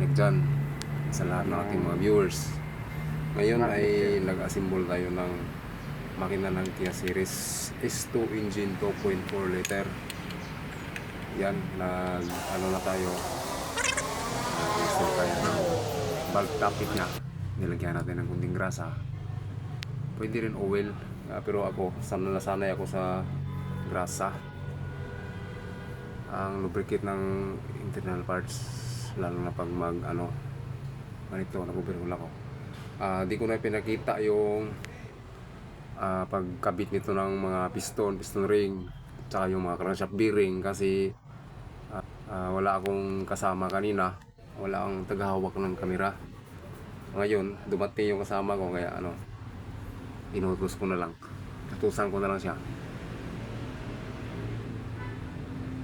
mechanic dyan sa lahat ng ating mga viewers. Ngayon ay nag-assemble tayo ng makina ng Kia Series S2 engine 2.4 liter. Yan, nag ano na tayo. Nag-install tayo ng bulk topic niya. Nilagyan natin ng kunting grasa. Pwede rin oil. Ah, pero ako, sana nasanay ako sa grasa ang lubricate ng internal parts lalo na pag mag ano ganito nag-overhaul ako Ah, di ko na pinakita yung ah, pagkabit nito ng mga piston piston ring tsaka yung mga crankshaft bearing kasi ah, ah, wala akong kasama kanina. Wala akong tagahawak ng kamera. Ngayon dumating yung kasama ko kaya ano inutos ko na lang. Tutusan ko na lang siya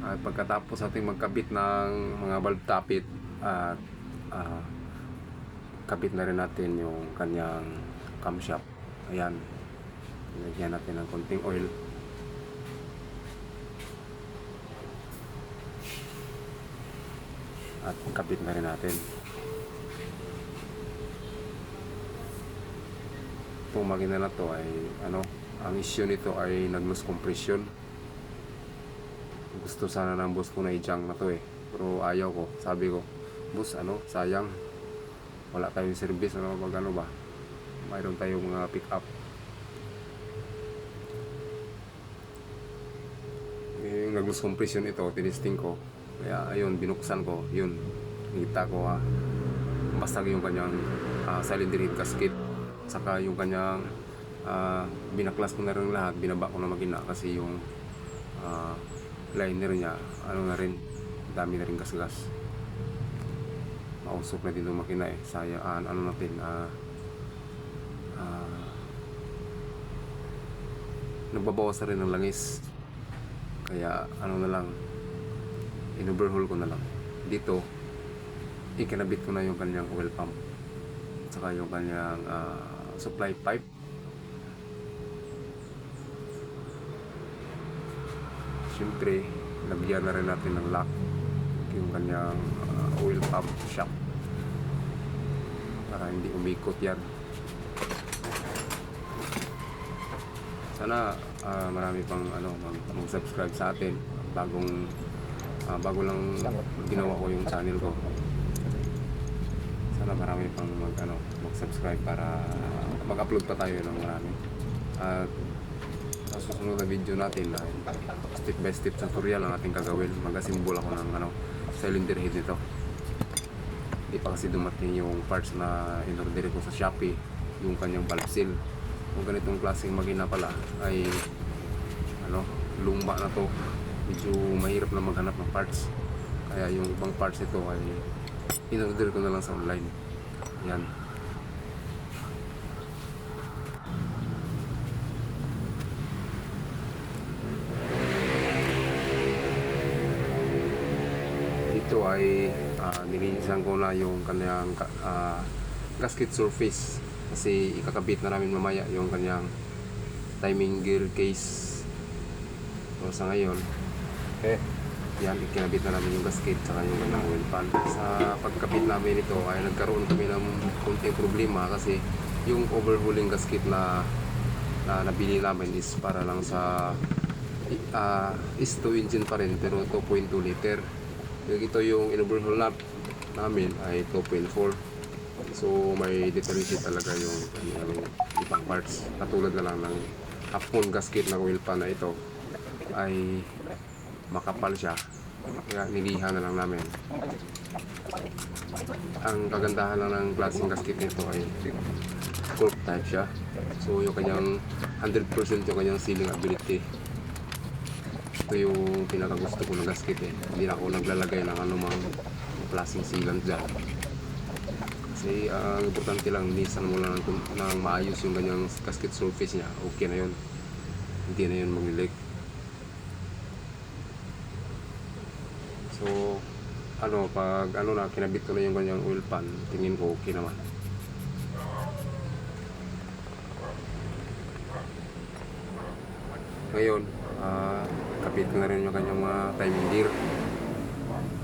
at pagkatapos natin magkabit ng mga valve tapit at ah, kabit na rin natin yung kanyang camshaft ayan. Lagyan natin ng konting oil. At kabit na rin natin. Itong makina na to ay ano ang issue nito ay nag-loose compression gusto sana ng boss ko na i-junk na to eh. Pero ayaw ko. Sabi ko boss ano? Sayang. Wala tayong service. Ano pag ano ba? Mayroon tayong mga pick up eh, yung nag-loose compression ito tinisting ko. Kaya ayun binuksan ko. Yun. Nakita ko ha basta yung kanyang uh, cylinder head saka yung kanyang ah, binaklas ko na rin lahat. Binaba ko na makina kasi yung ah, liner niya ano na rin dami na rin gasgas. Mausok na din yung makina eh. Sayang ah, ano natin ah ah, nagbabawas na rin ng langis. Kaya ano na lang in-overhaul ko na lang. Dito ikinabit ko na yung kanyang oil pump. Saka yung kanyang ah, supply pipe Siyempre, nabigyan na rin natin ng lock yung kanyang uh, oil pump shock para hindi umikot yan. Sana ah, marami pang ano mag- mag-subscribe sa atin bagong ah, bago lang ginawa ko yung channel ko. Sana marami pang mag ano mag-subscribe para mag-upload pa tayo ng marami. At sa susunod na video natin ay step by step tutorial ang ating gagawin. Mag-assemble ako ng ano, cylinder head nito. Hindi pa kasi dumating yung parts na in-order ko sa Shopee yung kanyang valve seal. Kung ganitong klaseng magina pala ay ano, luma na to. Medyo mahirap na maghanap ng parts. Kaya yung ibang parts nito ay in-order ko na lang sa online. Yan ay uh, nilinisan ko na yung kanyang ah, gasket surface. Kasi ikakabit na namin mamaya yung kanyang timing gear case. So sa ngayon Okay. yan ikinabit na namin yung gasket saka yung kanyang oil pan. Sa pagkabit namin ito ay nagkaroon kami ng konting problema kasi yung overhauling gasket na na nabili namin is para lang sa uh, is 2 engine pa rin pero 2.2 liter yung ito yung in-overhaul na, namin ay 2.4 so may differentiate talaga yung, yung ibang parts. Katulad na lang ng half moon gasket ng oil pan na ito ay makapal siya. Kaya nilihan na lang namin. Ang kagandahan lang ng klaseng gasket nito ay cork type siya. So yung kanyang 100% yung kanyang sealing ability ito yung pinakagusto ko ng gasket eh hindi na ako naglalagay ng anumang klaseng sealant dyan. Kasi ang importante lang nisan mo lang ng, ng maayos yung kanyang gasket surface niya okay na yun. Hindi na yun mag-leak. So ano pag ano na kinabit ko na yung kanyang oil pan tingin ko okay naman. Ngayon ah kapit ko na rin yung kanyang mga timing gear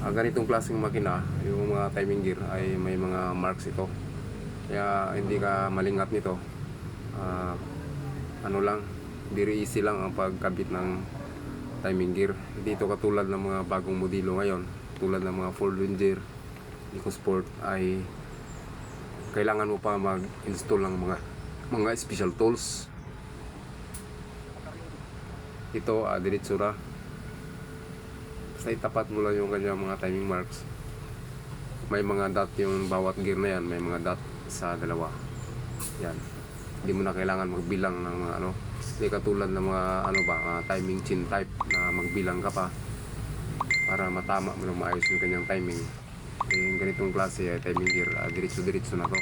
ah, ganitong klaseng makina, yung mga timing gear ay may mga marks ito. Kaya hindi ka malingat nito. Ah, ano lang, very easy lang ang pagkabit ng timing gear. Hindi ito katulad ng mga bagong modelo ngayon. Tulad ng mga Ford Ranger, EcoSport ay kailangan mo pa mag-install ng mga mga special tools. Ito, ah, diretso na. Basta itapat mo lang yung kanyang mga timing marks. May mga dot yung bawat gear na yan. May mga dot sa dalawa. Yan. Hindi mo na kailangan magbilang ng mga ano. Hindi katulad ng mga ano ba, mga timing chin type na magbilang ka pa para matama mo na maayos yung kanyang timing. Eh, ganitong klase ay timing gear, ah, diretso-diretso na to.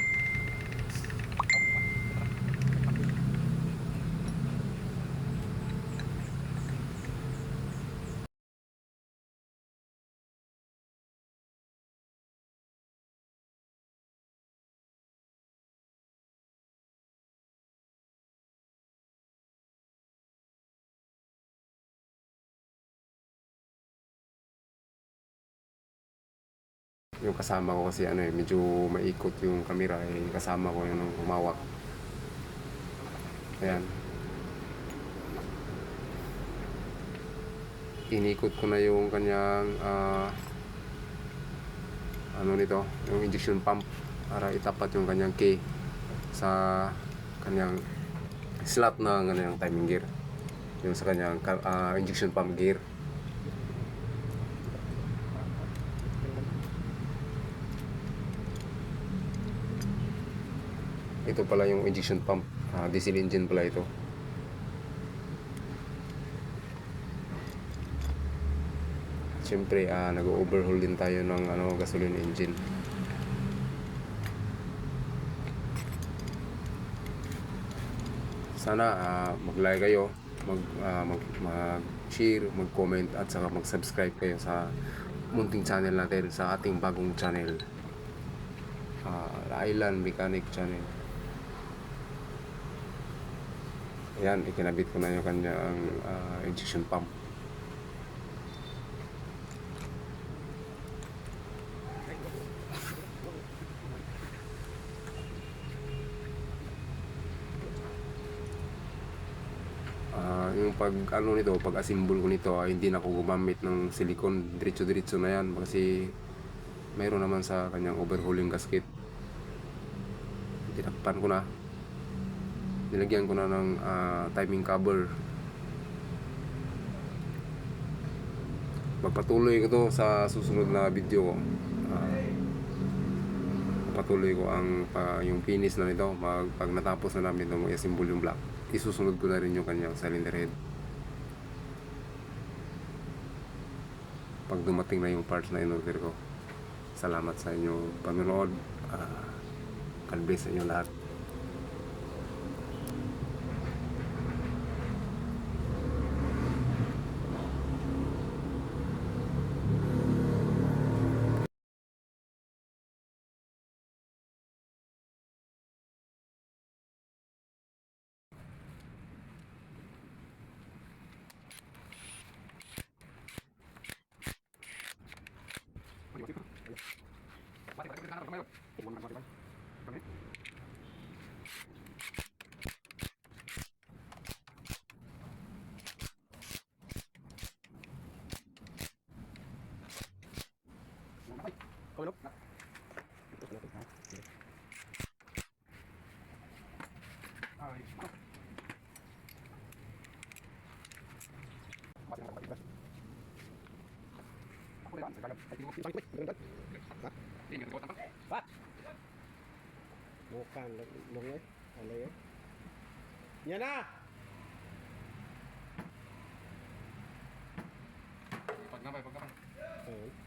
Yung kasama ko kasi ano eh, medyo maikot yung camera eh, kasama ko yung humawak. Ayan. Inikot ko na yung kanyang ah, ano nito, yung injection pump para itapat yung kanyang key sa kanyang slot na kanyang timing gear. Yung sa kanyang ka- ah, injection pump gear. Ito pala yung injection pump. Ah, diesel engine pala ito. Siyempre, ah, nag-overhaul din tayo ng ano, gasoline engine. Sana ah, mag-like kayo, mag, ah, mag, mag-share, mag-comment at saka mag-subscribe kayo sa munting channel natin sa ating bagong channel. Ah, Island Mechanic Channel. Ayan, ikinabit ko na yung kanyang ah, injection pump. Ah, yung pag ano nito, pag assemble ko nito, ay hindi na ako gumamit ng silicone, diretso-diretso na yan kasi mayroon naman sa kanyang overhauling gasket. Tinakpan ko na. Nilagyan ko na ng ah, timing cover. Magpatuloy ko to sa susunod na video ko. Ah, patuloy ko ang pa, yung finish na nito. Mag, pag natapos na namin ito mag-assemble yung block. Isusunod ko na rin yung kanyang cylinder head. Pag dumating na yung parts na in-order ko salamat sa inyong panonood. Uh, God bless sa inyo lahat Bukan, lung eh. Ano yun? Yan na! pag nabay pag nabay Ayun.